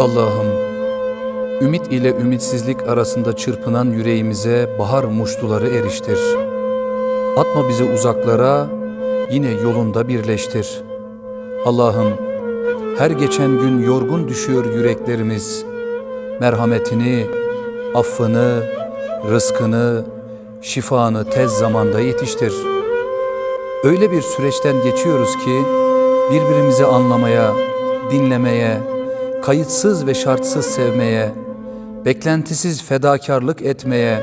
Allah'ım, ümit ile ümitsizlik arasında çırpınan yüreğimize bahar muştuları eriştir. Atma bizi uzaklara, yine yolunda birleştir. Allah'ım, her geçen gün yorgun düşüyor yüreklerimiz. Merhametini, affını, rızkını, şifanı tez zamanda yetiştir. Öyle bir süreçten geçiyoruz ki birbirimizi anlamaya, dinlemeye, kayıtsız ve şartsız sevmeye, beklentisiz fedakarlık etmeye,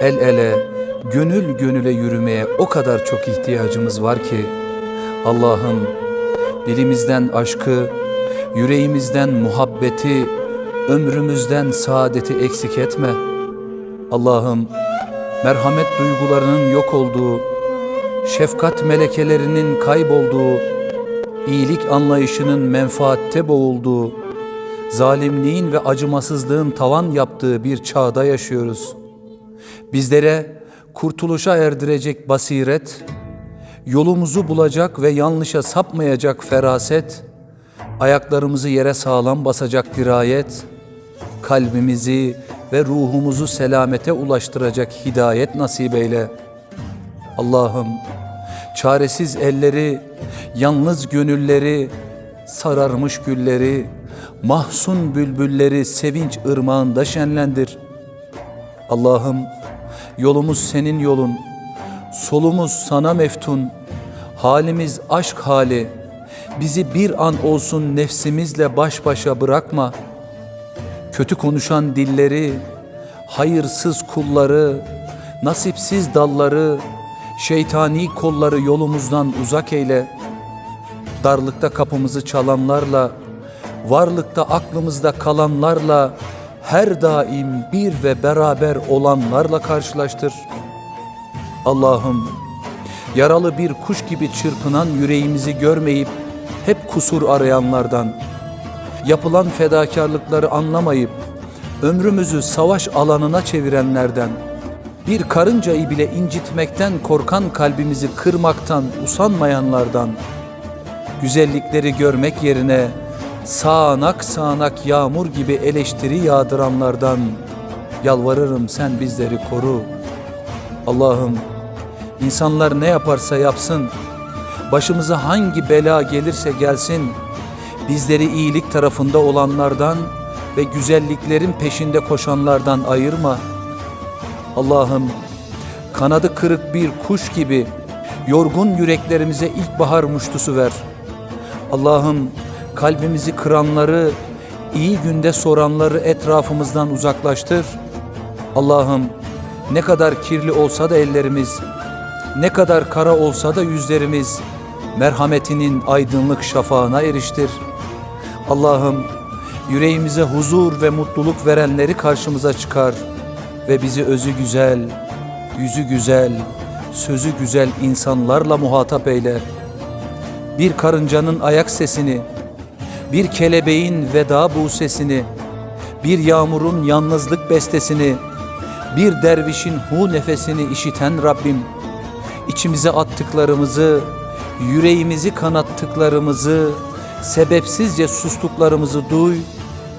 el ele, gönül gönüle yürümeye o kadar çok ihtiyacımız var ki Allah'ım dilimizden aşkı, yüreğimizden muhabbeti, ömrümüzden saadeti eksik etme. Allah'ım merhamet duygularının yok olduğu, şefkat melekelerinin kaybolduğu, iyilik anlayışının menfaatte boğulduğu, zalimliğin ve acımasızlığın tavan yaptığı bir çağda yaşıyoruz. Bizlere kurtuluşa erdirecek basiret, yolumuzu bulacak ve yanlışa sapmayacak feraset, ayaklarımızı yere sağlam basacak dirayet, kalbimizi ve ruhumuzu selamete ulaştıracak hidayet nasip eyle. Allah'ım çaresiz elleri, yalnız gönülleri, sararmış gülleri, mahzun bülbülleri sevinç ırmağında şenlendir. Allah'ım yolumuz senin yolun, solumuz sana meftun, halimiz aşk hali, bizi bir an olsun nefsimizle baş başa bırakma. Kötü konuşan dilleri, hayırsız kulları, nasipsiz dalları, şeytani kolları yolumuzdan uzak eyle. Darlıkta kapımızı çalanlarla, varlıkta aklımızda kalanlarla, her daim bir ve beraber olanlarla karşılaştır. Allah'ım, yaralı bir kuş gibi çırpınan yüreğimizi görmeyip hep kusur arayanlardan, yapılan fedakarlıkları anlamayıp ömrümüzü savaş alanına çevirenlerden, bir karıncayı bile incitmekten korkan kalbimizi kırmaktan usanmayanlardan, güzellikleri görmek yerine sağanak sağanak yağmur gibi eleştiri yağdıranlardan yalvarırım sen bizleri koru. Allah'ım insanlar ne yaparsa yapsın, başımıza hangi bela gelirse gelsin, bizleri iyilik tarafında olanlardan ve güzelliklerin peşinde koşanlardan ayırma. Allah'ım kanadı kırık bir kuş gibi yorgun yüreklerimize ilkbahar muştusu ver. Allah'ım kalbimizi kıranları, iyi günde soranları etrafımızdan uzaklaştır. Allah'ım ne kadar kirli olsa da ellerimiz, ne kadar kara olsa da yüzlerimiz, merhametinin aydınlık şafağına eriştir. Allah'ım yüreğimize huzur ve mutluluk verenleri karşımıza çıkar ve bizi özü güzel, yüzü güzel, sözü güzel insanlarla muhatap eyle. Bir karıncanın ayak sesini, bir kelebeğin veda bu sesini, bir yağmurun yalnızlık bestesini, bir dervişin hu nefesini işiten Rabbim, içimize attıklarımızı, yüreğimizi kanattıklarımızı, sebepsizce sustuklarımızı duy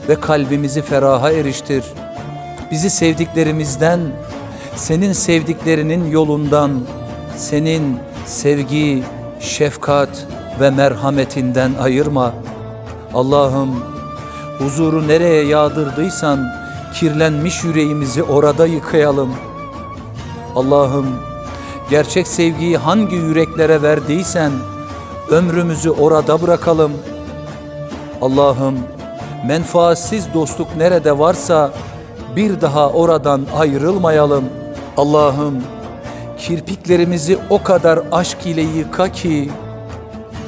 ve kalbimizi feraha eriştir. Bizi sevdiklerimizden, senin sevdiklerinin yolundan, senin sevgi, şefkat ve merhametinden ayırma. Allah'ım huzuru nereye yağdırdıysan kirlenmiş yüreğimizi orada yıkayalım. Allah'ım gerçek sevgiyi hangi yüreklere verdiysen ömrümüzü orada bırakalım. Allah'ım menfaatsiz dostluk nerede varsa bir daha oradan ayrılmayalım. Allah'ım kirpiklerimizi o kadar aşk ile yıka ki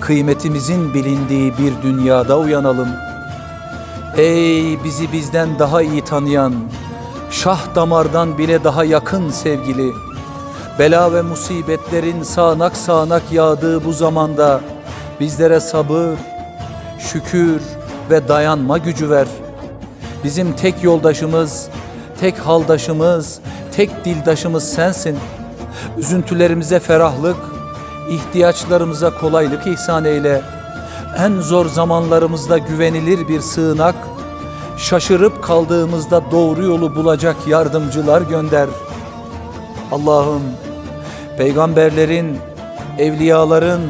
kıymetimizin bilindiği bir dünyada uyanalım. Ey bizi bizden daha iyi tanıyan, şah damardan bile daha yakın sevgili, bela ve musibetlerin sağanak sağanak yağdığı bu zamanda bizlere sabır, şükür ve dayanma gücü ver. Bizim tek yoldaşımız, tek haldaşımız, tek dildaşımız sensin. Üzüntülerimize ferahlık, ihtiyaçlarımıza kolaylık ihsan eyle. En zor zamanlarımızda güvenilir bir sığınak, Şaşırıp kaldığımızda doğru yolu bulacak yardımcılar gönder. Allah'ım peygamberlerin, evliyaların,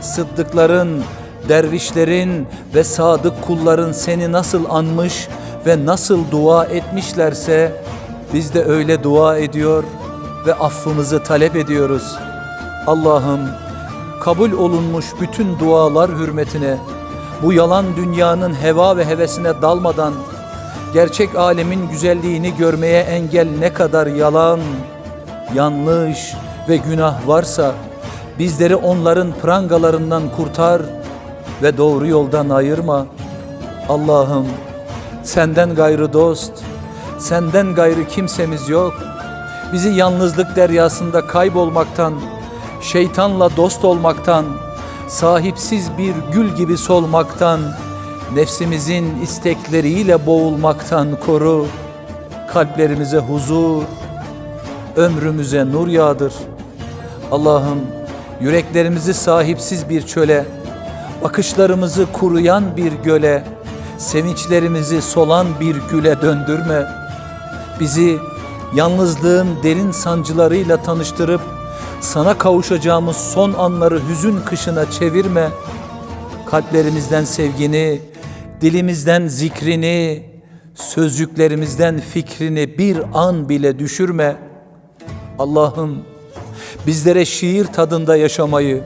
sıddıkların, dervişlerin ve sadık kulların seni nasıl anmış ve nasıl dua etmişlerse biz de öyle dua ediyor ve affımızı talep ediyoruz. Allah'ım kabul olunmuş bütün dualar hürmetine bu yalan dünyanın heva ve hevesine dalmadan gerçek alemin güzelliğini görmeye engel ne kadar yalan, yanlış ve günah varsa bizleri onların prangalarından kurtar ve doğru yoldan ayırma. Allah'ım senden gayrı dost, senden gayrı kimsemiz yok. Bizi yalnızlık deryasında kaybolmaktan, şeytanla dost olmaktan, sahipsiz bir gül gibi solmaktan, nefsimizin istekleriyle boğulmaktan koru. Kalplerimize huzur, ömrümüze nur yağdır. Allah'ım yüreklerimizi sahipsiz bir çöle, bakışlarımızı kuruyan bir göle, sevinçlerimizi solan bir güle döndürme. Bizi yalnızlığın derin sancılarıyla tanıştırıp sana kavuşacağımız son anları hüzün kışına çevirme. Kalplerimizden sevgini, dilimizden zikrini, sözcüklerimizden fikrini bir an bile düşürme. Allah'ım bizlere şiir tadında yaşamayı,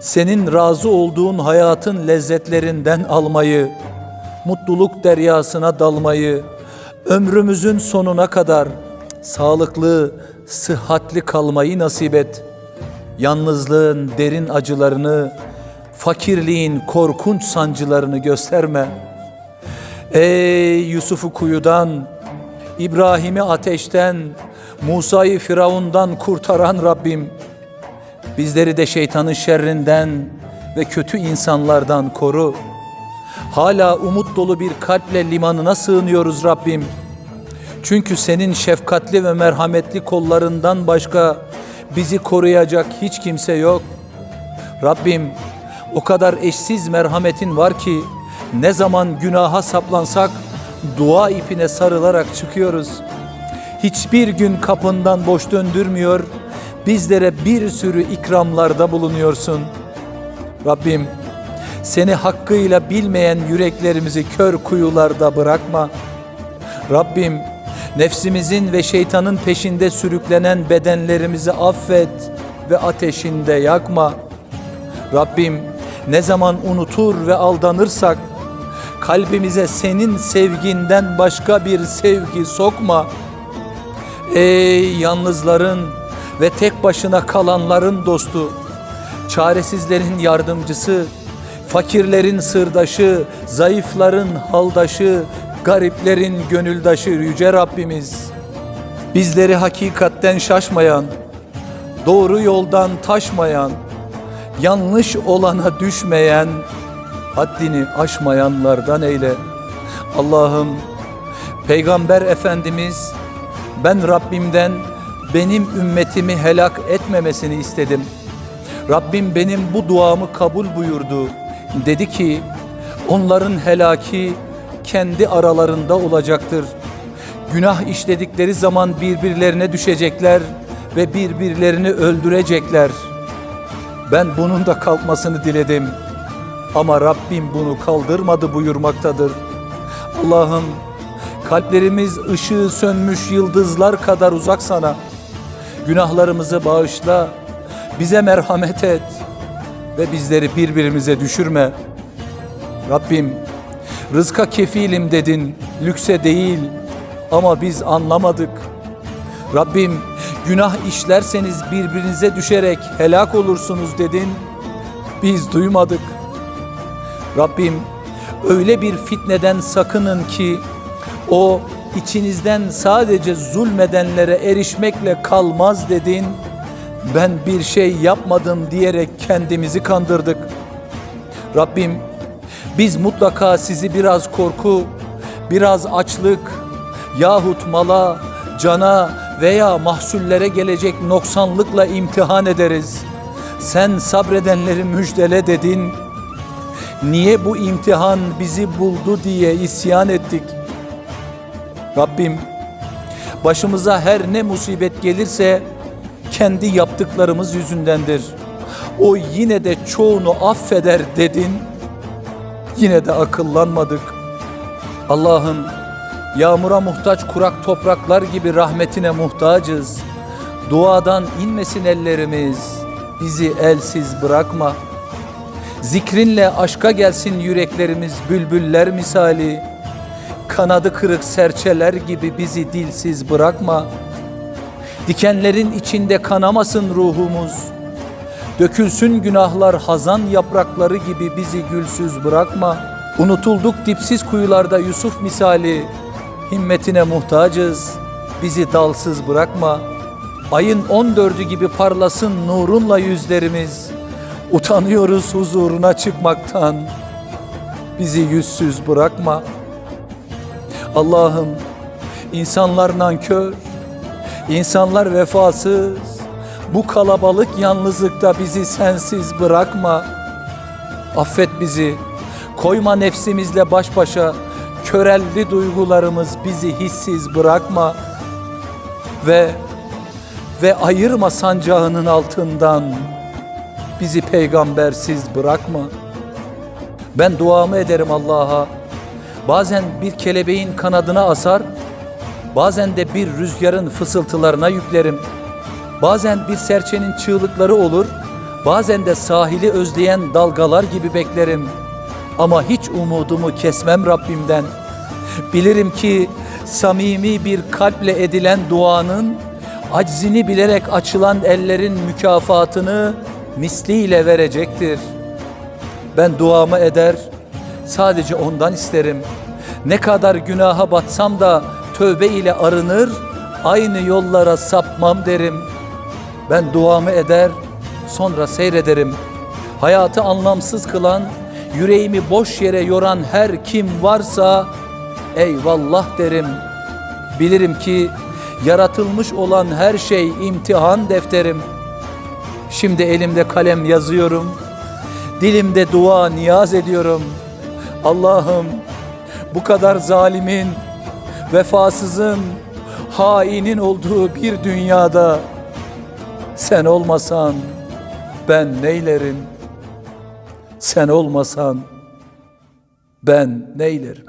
senin razı olduğun hayatın lezzetlerinden almayı, mutluluk deryasına dalmayı, ömrümüzün sonuna kadar sağlıklı, sıhhatli kalmayı nasip et. Yalnızlığın derin acılarını, fakirliğin korkunç sancılarını gösterme. Ey Yusuf'u kuyudan, İbrahim'i ateşten, Musa'yı Firavundan kurtaran Rabbim, bizleri de şeytanın şerrinden ve kötü insanlardan koru. Hala umut dolu bir kalple limanına sığınıyoruz Rabbim. Çünkü senin şefkatli ve merhametli kollarından başka bizi koruyacak hiç kimse yok. Rabbim o kadar eşsiz merhametin var ki ne zaman günaha saplansak dua ipine sarılarak çıkıyoruz. Hiçbir gün kapından boş döndürmüyor, bizlere bir sürü ikramlarda bulunuyorsun. Rabbim seni hakkıyla bilmeyen yüreklerimizi kör kuyularda bırakma. Rabbim nefsimizin ve şeytanın peşinde sürüklenen bedenlerimizi affet ve ateşinde yakma. Rabbim ne zaman unutur ve aldanırsak kalbimize senin sevginden başka bir sevgi sokma. Ey yalnızların ve tek başına kalanların dostu, çaresizlerin yardımcısı, fakirlerin sırdaşı, zayıfların haldaşı, gariplerin gönüldaşı yüce Rabbimiz. Bizleri hakikatten şaşmayan, doğru yoldan taşmayan, yanlış olana düşmeyen, haddini aşmayanlardan eyle. Allah'ım, Peygamber Efendimiz, ben Rabbimden benim ümmetimi helak etmemesini istedim. Rabbim benim bu duamı kabul buyurdu. Dedi ki, onların helaki kendi aralarında olacaktır. Günah işledikleri zaman birbirlerine düşecekler ve birbirlerini öldürecekler. Ben bunun da kalkmasını diledim. Ama Rabbim bunu kaldırmadı buyurmaktadır. Allah'ım kalplerimiz ışığı sönmüş yıldızlar kadar uzak sana. Günahlarımızı bağışla, bize merhamet et ve bizleri birbirimize düşürme. Rabbim rızka kefilim dedin, lükse değil ama biz anlamadık. Rabbim günah işlerseniz birbirinize düşerek helak olursunuz dedin. Biz duymadık. Rabbim öyle bir fitneden sakının ki o içinizden sadece zulmedenlere erişmekle kalmaz dedin. Ben bir şey yapmadım diyerek kendimizi kandırdık. Rabbim biz mutlaka sizi biraz korku, biraz açlık yahut mala, cana veya mahsullere gelecek noksanlıkla imtihan ederiz. Sen sabredenleri müjdele dedin. Niye bu imtihan bizi buldu diye isyan ettik. Rabbim başımıza her ne musibet gelirse kendi yaptıklarımız yüzündendir. O yine de çoğunu affeder dedin. Yine de akıllanmadık. Allah'ım yağmura muhtaç kurak topraklar gibi rahmetine muhtacız. Duadan inmesin ellerimiz. Bizi elsiz bırakma. Zikrinle aşka gelsin yüreklerimiz bülbüller misali. Kanadı kırık serçeler gibi bizi dilsiz bırakma. Dikenlerin içinde kanamasın ruhumuz. Dökülsün günahlar hazan yaprakları gibi bizi gülsüz bırakma. Unutulduk dipsiz kuyularda Yusuf misali. Himmetine muhtacız. Bizi dalsız bırakma. Ayın on dördü gibi parlasın nurunla yüzlerimiz. Utanıyoruz huzuruna çıkmaktan. Bizi yüzsüz bırakma. Allah'ım insanlar nankör, insanlar vefasız. Bu kalabalık yalnızlıkta bizi sensiz bırakma. Affet bizi. Koyma nefsimizle baş başa. Körelli duygularımız bizi hissiz bırakma. Ve ve ayırma sancağının altından. Bizi peygambersiz bırakma. Ben duamı ederim Allah'a. Bazen bir kelebeğin kanadına asar, bazen de bir rüzgarın fısıltılarına yüklerim. Bazen bir serçenin çığlıkları olur, bazen de sahili özleyen dalgalar gibi beklerim. Ama hiç umudumu kesmem Rabbimden. Bilirim ki samimi bir kalple edilen duanın, aczini bilerek açılan ellerin mükafatını misliyle verecektir. Ben duamı eder, sadece ondan isterim. Ne kadar günaha batsam da tövbe ile arınır, aynı yollara sapmam derim. Ben duamı eder, sonra seyrederim. Hayatı anlamsız kılan, yüreğimi boş yere yoran her kim varsa eyvallah derim. Bilirim ki yaratılmış olan her şey imtihan defterim. Şimdi elimde kalem yazıyorum. Dilimde dua niyaz ediyorum. Allah'ım bu kadar zalimin, vefasızın, hainin olduğu bir dünyada sen olmasan ben neylerim? Sen olmasan ben neylerim?